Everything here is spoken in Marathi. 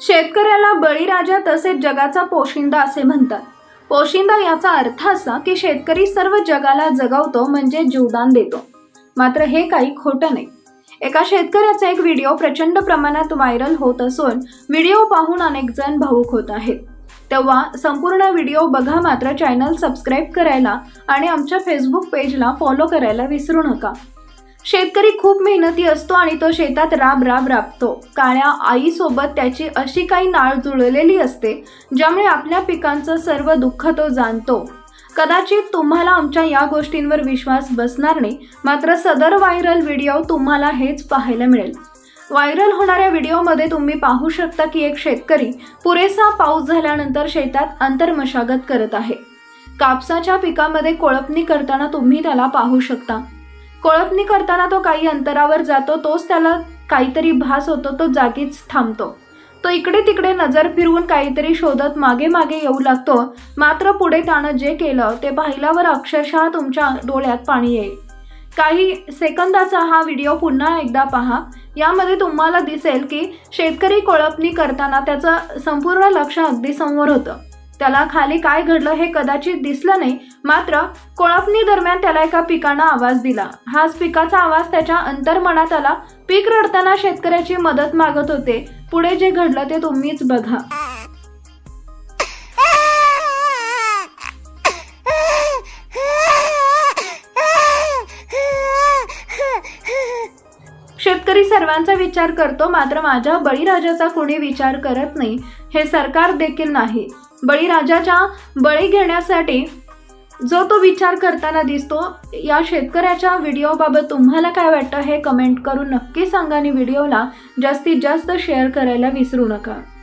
शेतकऱ्याला बळीराजा तसेच जगाचा पोशिंदा असे म्हणतात. पोशिंदा याचा अर्थ असा की शेतकरी सर्व जगाला जगवतो म्हणजे जीवदान देतो. मात्र हे काही खोटं नाही. एका शेतकऱ्याचा एक व्हिडिओ प्रचंड प्रमाणात व्हायरल होत असून व्हिडिओ पाहून अनेक जण भावूक होत आहेत. तेव्हा संपूर्ण व्हिडिओ बघा मात्र चॅनल सबस्क्राईब करायला आणि आमच्या फेसबुक पेजला फॉलो करायला विसरू नका. शेतकरी खूप मेहनती असतो आणि तो शेतात राब राब राबतो. काळ्या आईसोबत त्याची अशी काही नाळ जुळलेली असते ज्यामुळे आपल्या पिकांचं सर्व दुःख तो जाणतो. कदाचित तुम्हाला आमच्या या गोष्टींवर विश्वास बसणार नाही मात्र सदर व्हायरल व्हिडिओ तुम्हाला हेच पाहायला मिळेल. व्हायरल होणाऱ्या व्हिडिओमध्ये तुम्ही पाहू शकता की एक शेतकरी पुरेसा पाऊस झाल्यानंतर शेतात अंतर्मशागत करत आहे. कापसाच्या पिकामध्ये कोळपणी करताना तुम्ही त्याला पाहू शकता. कोळपणी करताना तो काही अंतरावर जातो तोच त्याला काहीतरी भास होतो तो जागीच थांबतो. तो इकडे तिकडे नजर फिरवून काहीतरी शोधत मागे मागे येऊ लागतो. मात्र पुढे त्यानं जे केलं ते पाहिल्यावर अक्षरशः तुमच्या डोळ्यात पाणी येईल. काही सेकंदाचा हा व्हिडिओ पुन्हा एकदा पहा. यामध्ये तुम्हाला दिसेल की शेतकरी कोळपणी करताना त्याचं संपूर्ण लक्ष अगदी समोर होतं. त्याला खाली काय घडलं हे कदाचित दिसलं नाही मात्र कोळपणी दरम्यान त्याला एका पिकानं आवाज दिला. हाच पिकाचा आवाज त्याच्या अंतर्मनात आला. पीक रडताना शेतकऱ्याची मदत मागत होते. पुढे जे घडलं ते तुम्हीच बघा. शेतकरी सर्वांचा विचार करतो मात्र माझ्या बळीराजाचा कोणी विचार करत नाही. हे सरकार देखील नाही. बळीराजाच्या बळी घेण्यासाठी जो तो विचार करताना दिसतो या शेतकऱ्याच्या व्हिडिओबाबत तुम्हाला काय वाटतं हे कमेंट करून नक्की सांगा आणि व्हिडिओला जास्तीत जास्त शेअर करायला विसरू नका.